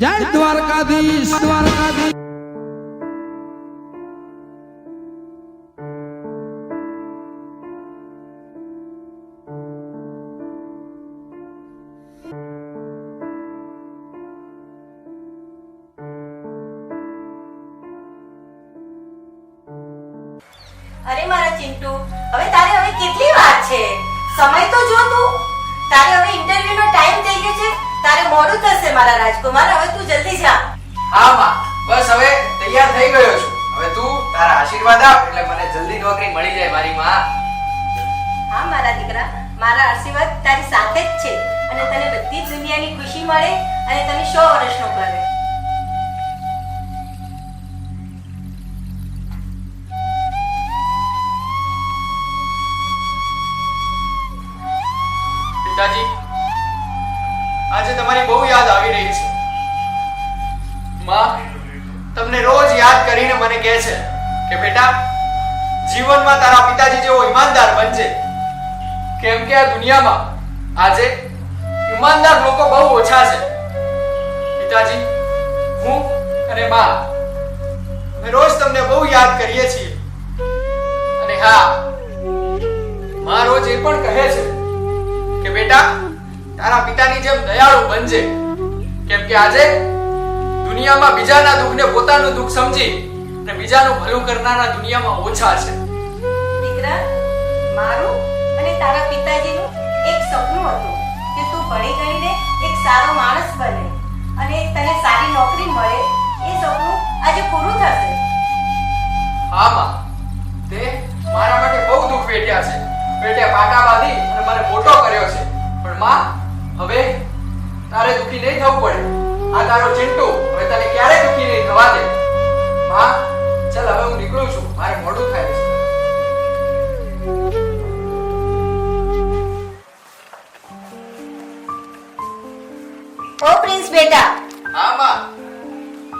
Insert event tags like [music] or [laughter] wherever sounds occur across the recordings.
જય દ્વારકાધીશ દ્વારકાધીશ. અરે મારા ચિંટુ, હવે તારે હવે કેટલી વાર છે? સમય તો જો તું. તારે હવે ઇન્ટરવ્યુ નો ટાઈમ થઈ ગયો છે. તારે મોડું થશે મારા રાજકુમાર હવે તું જલ્દી જા. હા માં. બસ હવે તૈયાર થઈ ગયો છું. હવે તું તારા આશીર્વાદ આપ એટલે મને જલ્દી નોકરી મળી જાય મારી માં. હા મારા દીકરા. મારા આશીર્વાદ તારી સાથે જ છે. અને તને બધી દુનિયાની ખુશી મળે અને તને સો વર્ષનો કરે પિતાજી તમારી બહુ યાદ આવી રહી છે. માં, તમને રોજ યાદ કરીને મને કહે છે કે બેટા, જીવનમાં તારા પિતાજી જેવો ઈમાનદાર બનજે. કેમ કે આ દુનિયામાં આજે ઈમાનદાર લોકો બહુ ઓછા છે. પિતાજી, હું અને માં, અમે રોજ તમને બહુ યાદ કરીએ છીએ. અને હા, માં રોજ એ પણ કહે છે કે બેટા તારા પિતાની જેમ દયાળુ બનજે. કેમ કે આજે દુનિયામાં બીજાના દુઃખને પોતાનું દુઃખ સમજી અને બીજાનું ભલું કરનારા દુનિયામાં ઓછા છે. દીકરા, મારું અને તારા પિતાજીનું એક સપનું હતું કે તું ભણી ગણીને એક સારો માણસ બને અને તને સારી નોકરી મળે ઓ પ્રિન્સ બેટા. હા માં.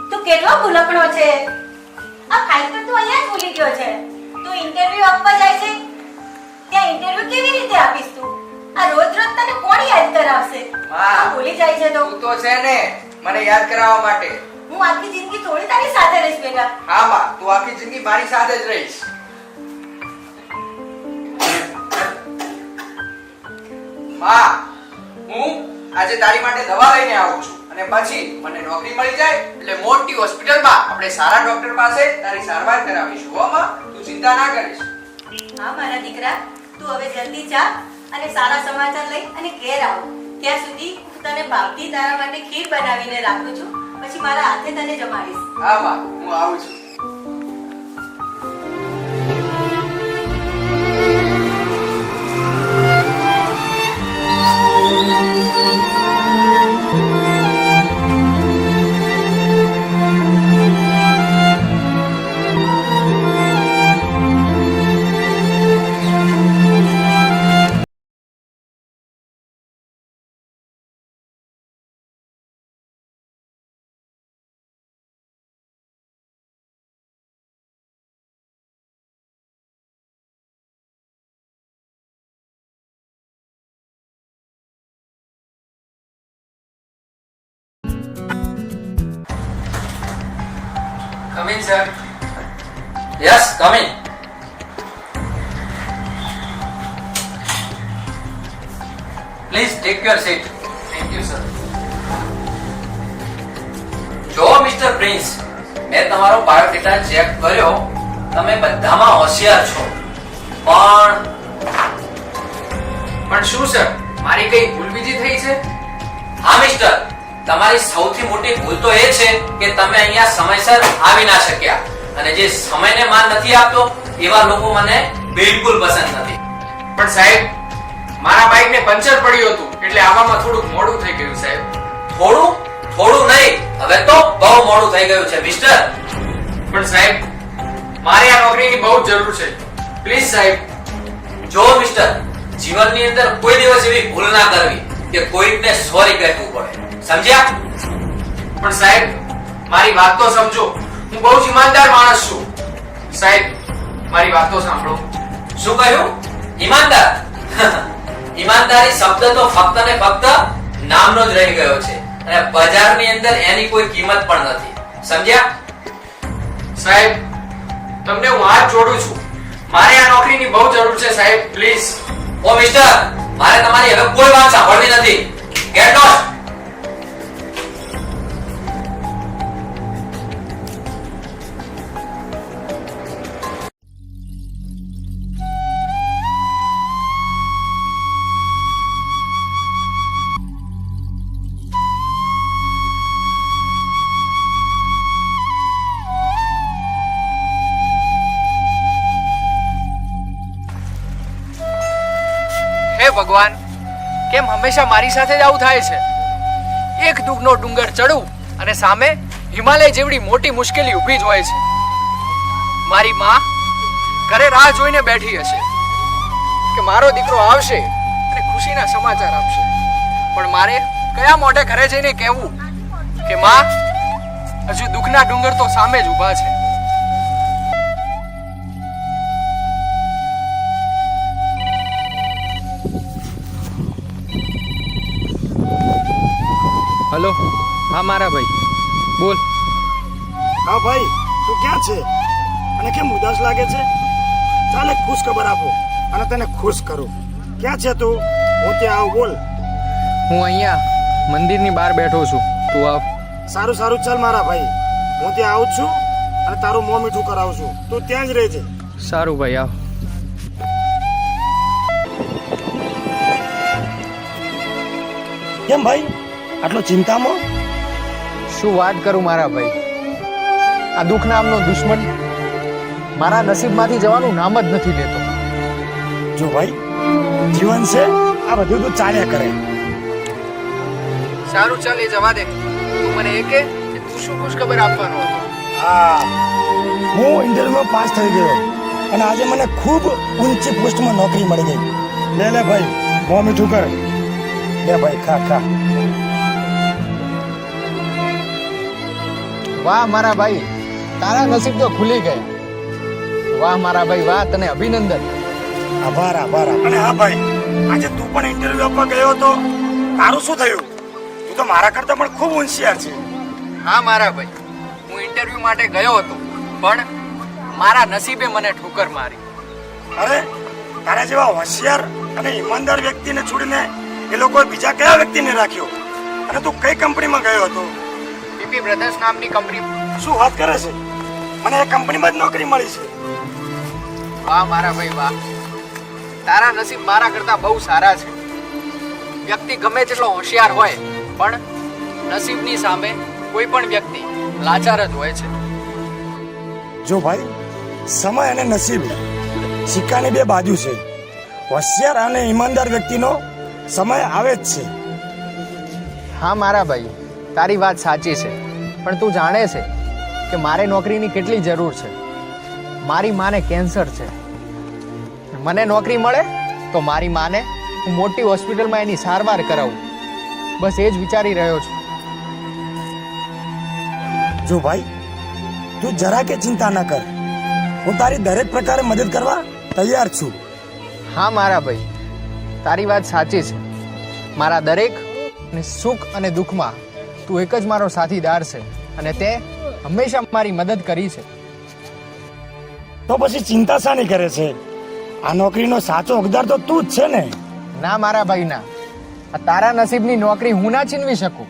તું કેટલો ભૂલકણો છે? આ ફાઇલ તો તું અહીંયા જ ભૂલી ગયો છે. તું ઇન્ટરવ્યુ આપવા જાય છે? ત્યાં ઇન્ટરવ્યુ કેવી રીતે આપીશ તું? આ રોજ રોજ તને કોણ યાદ કરાવશે? માં. ભૂલી જાય છે તો. તું તો છે ને મને યાદ કરાવવા માટે. હું આખી જિંદગી થોડી તારી સાથે રહીશ બેટા. હા માં તું આખી જિંદગી મારી સાથે જ રહીશ. માં આજે તારી માટે દવા લઈને આવું છું. અને પછી મને નોકરી મળી જાય એટલે મોટી હોસ્પિટલમાં આપણે સારા ડોક્ટર પાસે તારી સારવાર કરાવીશું. હો માં તું ચિંતા ના કરીશ. હા મારા દીકરા તું હવે જલ્દી જા અને સારા સમાચાર લઈ અને ઘેર આવો. ત્યાં સુધી હું તને ભાવતી તારા માટે ખીર બનાવીને રાખું છું. પછી મારા હાથે તને જમાડીશ. હા માં હું આવું છું. Come in, sir. Yes, come in. Please take your seat. Thank you, sir. જો મિસ્ટર પ્રિન્સ મેં તમારો બાયોડેટા ચેક કર્યો તમે બધામાં હોશિયાર છો પણ પણ શું સર મારી કઈ ભૂલ બીજી થઈ છે હા મિસ્ટર તમારી સૌથી મોટી ભૂલ તો એ છે કે તમે અહીંયા સમયસર આવી ના શક્યા. અને જે સમયને માન નથી આપતો એવા લોકો મને બિલકુલ પસંદ નથી. પણ સાહેબ મારા બાઇક ને પંચર પડ્યું હતું એટલે આવામાં થોડુંક મોડું થઈ ગયું સાહેબ. થોડું? થોડું નહીં. હવે તો બહુ મોડું થઈ ગયું છે મિસ્ટર. પણ સાહેબ મારે આ નોકરીની બહુ જરૂર છે. પ્લીઝ સાહેબ જો મિસ્ટર જીવનની અંદર કોઈ દિવસ એવી ભૂલ ના કરવી કે કોઈકને સોરી કહેવું પડે. સમજ્યા? પણ સાહેબ, મારી વાત તો સમજો. હું બહુ જ ઈમાનદાર માણસ છું. સાહેબ, મારી વાત તો સાંભળો. શું કહ્યું? ઈમાનદાર? [laughs] ઈમાનદારી શબ્દ તો ફક્ત ને ફક્ત નામનો જ રહી ગયો છે. અને બજારની અંદર એની કોઈ કિંમત પણ નથી. સમજ્યા? સાહેબ, તમને હું હાથ જોડું છું. મારે આ નોકરીની બહુ જરૂર છે, સાહેબ. પ્લીઝ. ઓ, મિસ્ટર, મારે તમારી હવે કોઈ વાત સાંભળવી નથી. ગેટ લોસ્ટ ભગવાન. કેમ હંમેશા મારી સાથે જ આવું થાય છે? એક દુઃખનો ડુંગર ચડું અને સામે હિમાલય જેવડી મોટી મુશ્કેલી ઊભી જ હોય છે. મારી માં ઘરે રાહ જોઈને બેઠી હશે કે મારો દીકરો આવશે અને ખુશીના સમાચાર આપશે. પણ મારે કયા મોઢે ઘરે જઈને કહેવું કે, માં, હજુ દુઃખના ડુંગર તો સામે જ ઊભા છે. હલો. હા મારા ભાઈ. બોલ. હા ભાઈ તું ક્યાં છે? અને કેમ ઉદાસ લાગે છે? ચાલે ખુશ ખબર આપો અને તને ખુશ કરું. ક્યાં છે તું? હું ત્યાં આવું બોલ. હું અહીંયા મંદિરની બહાર બેઠો છું. તું આવ. સારું સારું ચાલ મારા ભાઈ. હું ત્યાં આવું છું અને તારું મોં મીઠું કરાવું છું. તું ત્યાં જ રહેજે. સારું ભાઈ આવ. કેમ ભાઈ? આટલો ચિંતામાં? શું વાત કરું મારા ભાઈ? આ દુઃખ નામનો દુશ્મન મારા નસીબમાંથી જવાનું નામ જ નથી લેતો. જો ભાઈ જીવન છે આ બધું તો ચાલ્યા કરે. સારું ચાલ એ જવા દે. તું મને એ કે તું શું ખુશખબર આપવાનો હતો? હા. હું ઇન્ટરવ્યુમાં પાસ થઈ ગયો અને આજે મને ખૂબ ઊંચી પોસ્ટમાં નોકરી મળી ગઈ. લે લે ભાઈ મોં મીઠું કર. લે ભાઈ ખા ખા. વાહ મારા ભાઈ. તારા નસીબ તો ખુલી ગયા વાહ મારા ભાઈ વાહ તને અભિનંદન. આભાર આભાર અને હા ભાઈ આજે તું પણ ઇન્ટરવ્યુ આપવા ગયો હતો તારું શું થયું? તું તો મારા કરતા પણ ખૂબ હોશિયાર છે. હા મારા ભાઈ. હું ઇન્ટરવ્યુ માટે ગયો હતો પણ મારા નસીબે મને ઠોકર મારી. અરે તારા જેવા હોશિયાર અને ઈમાનદાર વ્યક્તિને છોડીને એ લોકોએ બીજા કયા વ્યક્તિને રાખ્યો? અને તું કઈ કંપનીમાં ગયો હતો? પીપી બ્રધર્સ નામની કંપની શું વાત કરે છે? મને એ કંપનીમાં જ નોકરી મળી છે. વાહ મારા ભાઈ વાહ. તારા નસીબ મારા કરતા બહુ સારા છે. વ્યક્તિ ગમે તેટલો હોશિયાર હોય પણ નસીબની સામે કોઈ પણ વ્યક્તિ લાચાર જ હોય છે. જો ભાઈ સમય અને નસીબ સિક્કાની બે બાજુ છે. હોશિયાર અને ઈમાનદાર વ્યક્તિનો સમય આવે જ છે. હા મારા ભાઈ. તારી વાત સાચી છે પણ તું જાણે છે કે મારે નોકરીની કેટલી જરૂર છે. મારી માને કેન્સર છે. મને નોકરી મળે તો મારી માને હું મોટી હોસ્પિટલમાં એની સારવાર કરાવું. બસ એ જ વિચારી રહ્યો છું. જો ભાઈ તું જરા કે ચિંતા ન કર. હું તારી દરેક પ્રકારે મદદ કરવા તૈયાર છું. હા મારા ભાઈ તારી વાત સાચી છે. મારા દરેક સુખ અને દુઃખમાં તું એક જ મારો સાથીદાર છે અને તે હંમેશા મારી મદદ કરી છે. તો પછી ચિંતા શાની કરે છે? આ નોકરીનો સાચો હકદાર તો તું જ છે ને? ના મારા ભાઈ ના આ તારા નસીબની નોકરી હું ના છીનવી શકું.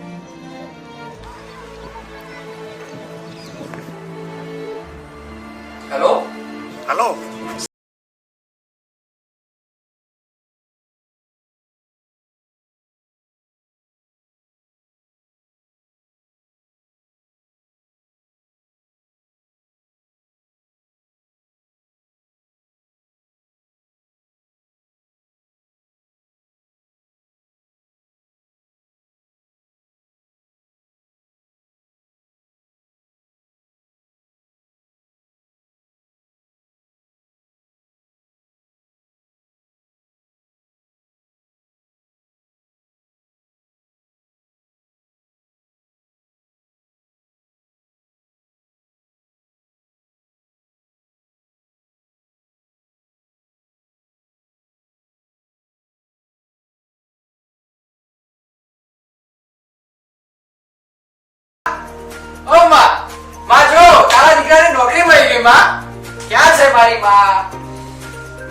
મારી માં.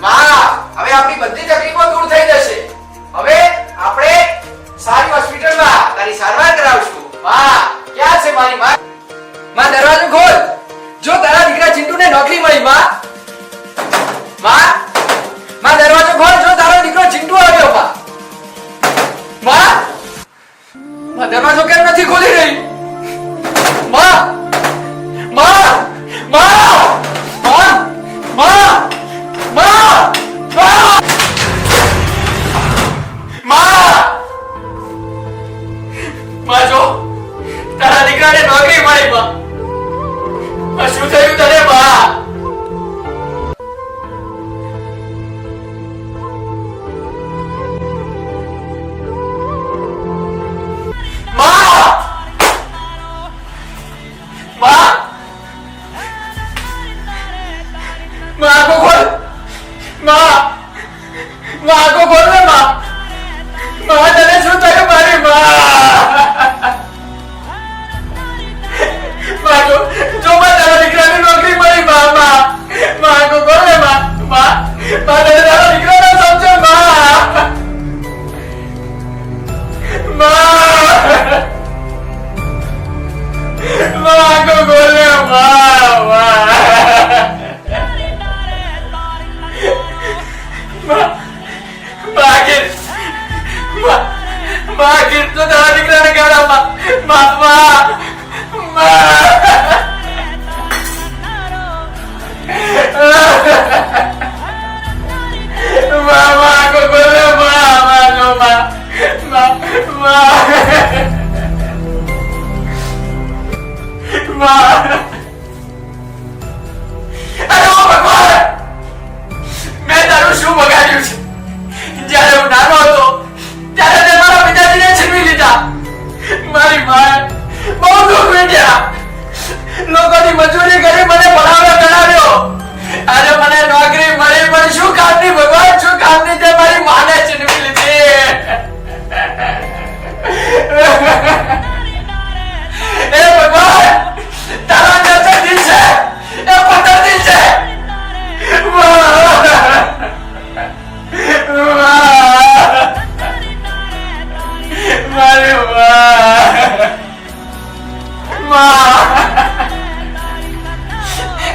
માં, હવે આપણી બધી તકલીફો દૂર થઈ જશે. હવે આપણે સારી હોસ્પિટલમાં તારી સારવાર કરાવશું. માં, ક્યાં છે મારી માં? માં, દરવાજો ખોલ. જો તારા દીકરા ચિંટુને નોકરી મળી, માં. માં માં, દરવાજો ખોલ. જો તારો દીકરો ચિંટુ આવ્યો, માં. માં દરવાજો કેમ નથી ખોલી?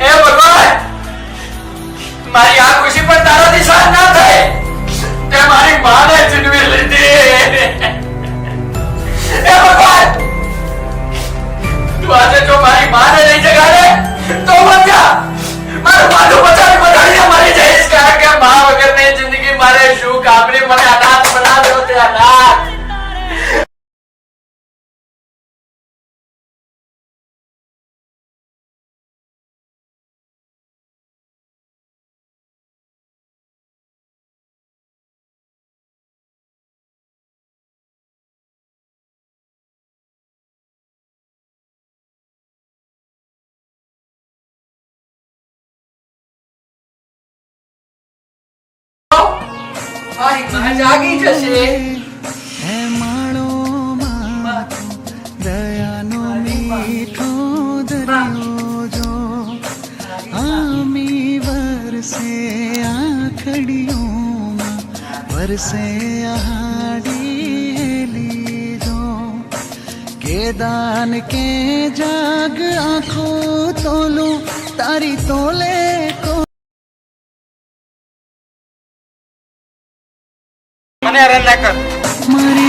એ ભગવાન, મારી આ ખુશી પણ તારાથી સહન ના થાય. તે મારી માને ચીનવી લીધી. એ ભગવાન, તું આજે જો મારી માને નહીં જગાડે મારી માં જાગી જશે હે માણો માં દયાનો મીઠો દરિયો જો આમી વરસે આખડીઓમાં વરસે આહાડી જો કે દાન કે જાગ આંખો તોલું તારી તોલે ఉన్నారన్నాక మరి